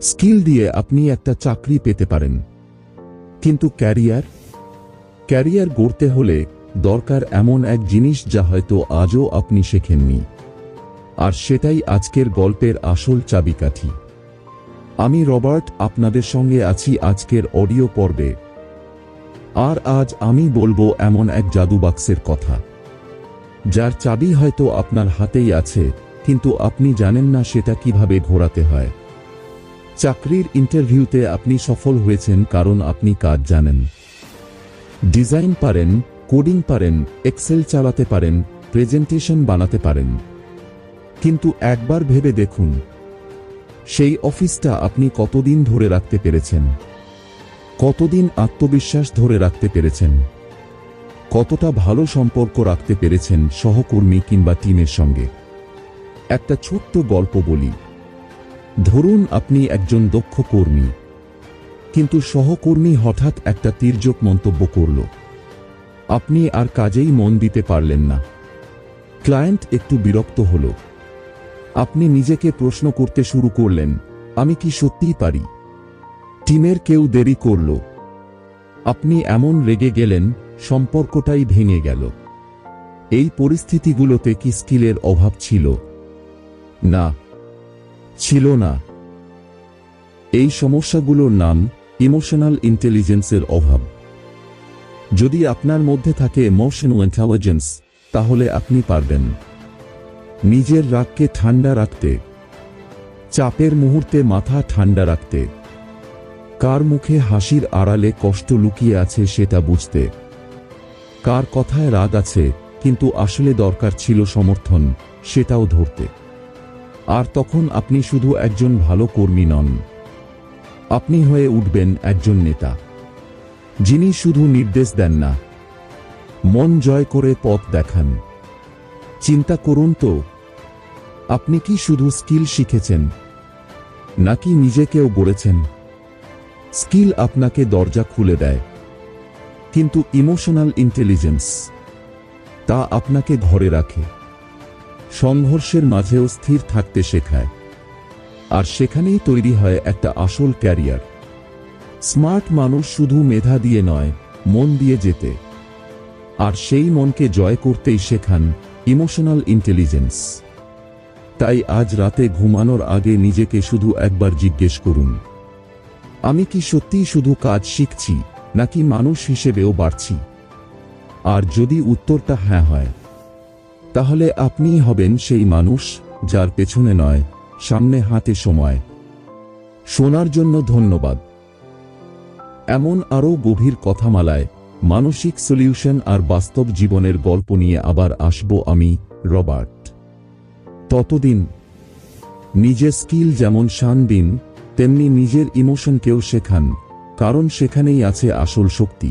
Skill দিয়ে আপনি একটা চাকরি পেতে পারেন। কিন্তু ক্যারিয়ার? ক্যারিয়ার গড়তে হলে দরকার এমন এক জিনিস যা হয়তো আজও আপনি শেখেননি। আর সেটাই আজকের গল্পের আসল চাবিকাঠি। আমি রবার্ট, আপনাদের সঙ্গে আছি আজকের অডিও পর্বে। আর আজ আমি বলব এমন এক জাদু বাক্সের কথা। যার চাবি হয়তো আপনার হাতেই আছে, কিন্তু আপনি জানেন না সেটা কীভাবে ঘোরাতে হয়। চাকরির ইন্টারভিউতে আপনি সফল হয়েছেন কারণ আপনি কাজ জানেন। ডিজাইন পারেন, কোডিং পারেন এক্সেল চালাতে পারেন প্রেজেন্টেশন বানাতে পারেন। কিন্তু একবার ভেবে দেখুন, সেই অফিসটা আপনি কতদিন ধরে রাখতে পেরেছেন? কতদিন আত্মবিশ্বাস ধরে রাখতে পেরেছেন? কতটা ভালো সম্পর্ক রাখতে পেরেছেন সহকর্মী কিংবা টিমের সঙ্গে? একটা ছোট্ট গল্প বলি। ধরুন আপনি একজন দক্ষ কর্মী। কিন্তু সহকর্মী হঠাৎ একটা তির্যক মন্তব্য করল। আপনি আর কাজেই মন দিতে পারলেন না। ক্লায়েন্ট একটু বিরক্ত হল। আপনি নিজেকে প্রশ্ন করতে শুরু করলেন, আমি কি সত্যিই পারি? টিমের কেউ দেরি করল। আপনি এমন রেগে গেলেন, সম্পর্কটাই ভেঙে গেল। এই পরিস্থিতিগুলোতে কি স্কিলের অভাব ছিল? না ছিল না। এই সমস্যাগুলোর নাম ইমোশনাল ইন্টেলিজেন্সের অভাব। যদি আপনার মধ্যে থাকে ইমোশনাল ইন্টেলিজেন্স তাহলে আপনি পারবেন। নিজের রাগকে ঠান্ডা রাখতে, চাপের মুহূর্তে মাথা ঠান্ডা রাখতে, কার মুখে হাসির আড়ালে কষ্ট লুকিয়ে আছে সেটা বুঝতে। কার কথায় রাগ আছে, কিন্তু আসলে দরকার ছিল সমর্থন, সেটাও ধরতে। আর তখন আপনি শুধু একজন ভালো কর্মী নন। আপনি হয়ে উঠবেন একজন নেতা। যিনি শুধু নির্দেশ দেন না, মন জয় করে পথ দেখান। চিন্তা করুন তো, আপনি কি শুধু স্কিল শিখেছেন, নাকি নিজেকেও গড়েছেন? স্কিল আপনাকে দরজা খুলে দেয়, কিন্তু ইমোশনাল ইন্টেলিজেন্স তা আপনাকে ঘরে রাখে। সংঘর্ষের মাঝেও স্থির থাকতে শেখায়। আর সেখানেই তৈরি হয় একটা আসল ক্যারিয়ার। স্মার্ট মানুষ শুধু মেধা দিয়ে নয়, মন দিয়ে যেতে আর সেই মনকে জয় করতেই শেখান ইমোশনাল ইন্টেলিজেন্স। তাই আজ রাতে ঘুমানোর আগে নিজেকে শুধু একবার জিজ্ঞেস করুন, আমি কি সত্যিই শুধু কাজ শিখছি নাকি মানুষ হিসেবেও বাড়ছি? আর যদি উত্তরটা হ্যাঁ হয় তাহলে আপনিই হবেন সেই মানুষ যার পেছনে নয়, সামনে হাতে সময়। শোনার জন্য ধন্যবাদ। এমন আরও গভীর কথামালায় মানসিক সলিউশন আর বাস্তব জীবনের গল্প নিয়ে আবার আসব আমি, রবার্ট। ততদিন নিজের স্কিল যেমন শান দিন, তেমনি নিজের ইমোশনকেও শেখান, কারণ সেখানেই আছে আসল শক্তি।